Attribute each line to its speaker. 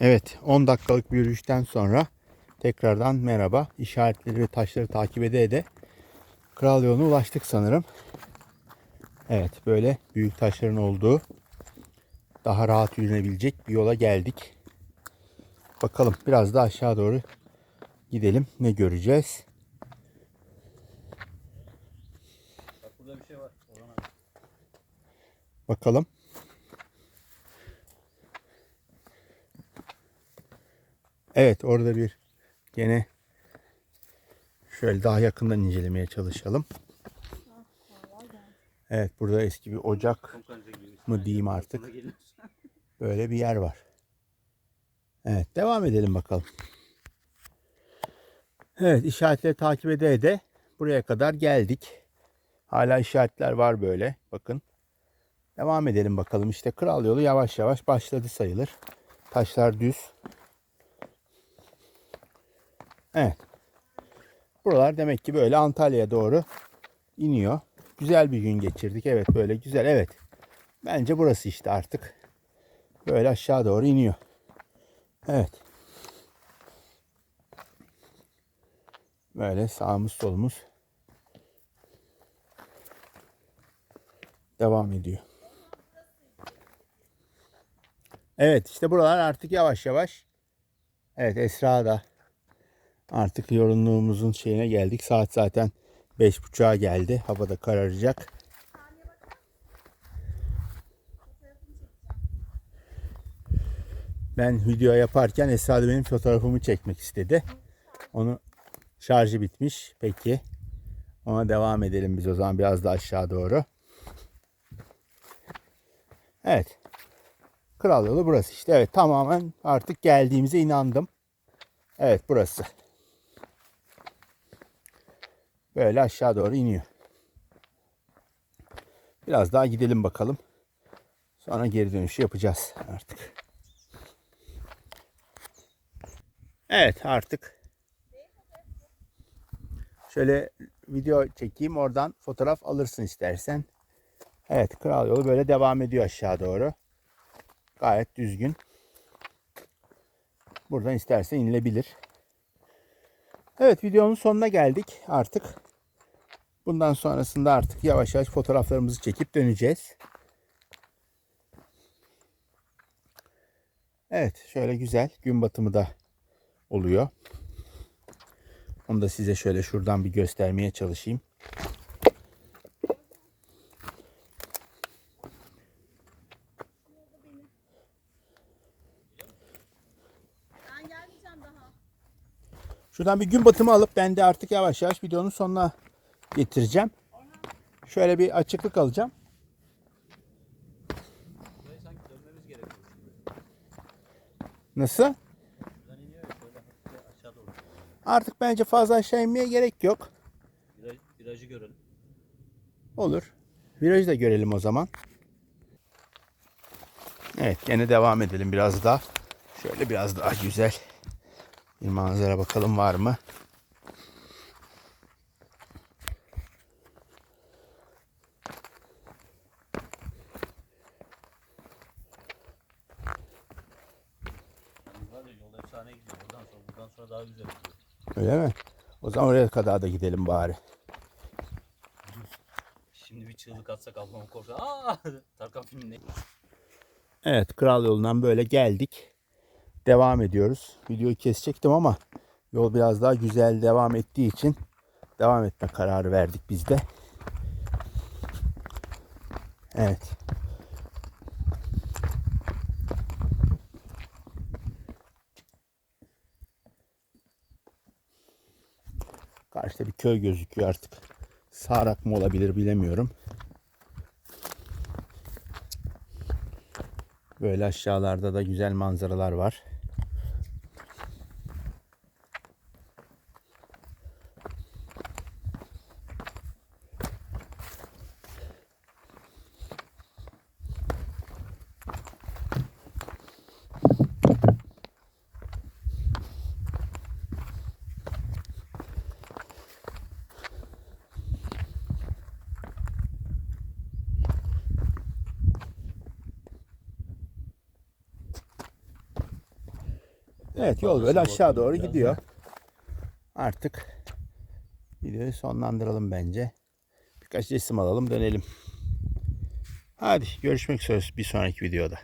Speaker 1: Evet 10 dakikalık bir yürüyüşten sonra tekrardan merhaba. İşaretleri ve taşları takip ede ede kral yoluna ulaştık sanırım. Evet böyle büyük taşların olduğu daha rahat yürünebilecek bir yola geldik. Bakalım biraz daha aşağı doğru gidelim. Ne göreceğiz?
Speaker 2: Bak burada bir şey var.
Speaker 1: Bakalım. Evet orada bir gene şöyle daha yakından incelemeye çalışalım. Evet burada eski bir ocak mı diyeyim artık. Böyle bir yer var. Evet devam edelim bakalım. Evet işaretleri takip ede ede buraya kadar geldik. Hala işaretler var böyle. Bakın. Devam edelim bakalım. İşte kral yolu yavaş yavaş başladı sayılır. Taşlar düz. Evet. Buralar demek ki böyle Antalya'ya doğru iniyor. Güzel bir gün geçirdik. Evet böyle güzel. Evet. Bence burası işte artık. Böyle aşağı doğru iniyor. Evet. Böyle sağımız solumuz devam ediyor. Evet işte buralar artık yavaş yavaş. Evet Esra da artık yorgunluğumuzun şeyine geldik. Saat zaten beş buçuğa geldi. Hava da kararacak. Ben video yaparken Esra da benim fotoğrafımı çekmek istedi. Onu şarjı bitmiş. Peki. Ona devam edelim biz o zaman biraz da aşağı doğru. Evet. Kral yolu burası işte. Evet tamamen artık geldiğimize inandım. Evet burası. Böyle aşağı doğru iniyor. Biraz daha gidelim bakalım. Sonra geri dönüşü yapacağız artık. Evet artık. Şöyle video çekeyim oradan fotoğraf alırsın istersen. Evet kral yolu böyle devam ediyor aşağı doğru. Gayet düzgün. Buradan istersen inilebilir. Evet videonun sonuna geldik artık. Bundan sonrasında artık yavaş yavaş fotoğraflarımızı çekip döneceğiz. Evet şöyle güzel gün batımı da oluyor. Onu da size şöyle şuradan bir göstermeye çalışayım. Şuradan bir gün batımı alıp ben de artık yavaş yavaş videonun sonuna getireceğim. Şöyle bir açıklık alacağım. Nasıl? Artık bence fazla aşağı inmeye gerek yok.
Speaker 2: Viraj, virajı görelim.
Speaker 1: Olur. Virajı da görelim o zaman. Evet gene devam edelim biraz daha. Şöyle biraz daha güzel bir manzara bakalım var mı?
Speaker 2: Var ya yol efsane gidiyor. Buradan sonra, buradan sonra daha güzel gidiyor.
Speaker 1: Öyle mi? O zaman oraya kadar da gidelim bari.
Speaker 2: Şimdi bir çığlık atsak ablam korkar. Aa! Tarkan filminde.
Speaker 1: Evet kral yolundan böyle geldik. Devam ediyoruz. Videoyu kesecektim ama yol biraz daha güzel devam ettiği için devam etme kararı verdik biz de. Evet. Karşıda bir köy gözüküyor artık. Sağrak mı olabilir bilemiyorum. Böyle aşağılarda da güzel manzaralar var. Evet yol böyle aşağı doğru gidiyor. Artık videoyu sonlandıralım bence. Birkaç resim alalım dönelim. Hadi görüşmek üzere bir sonraki videoda.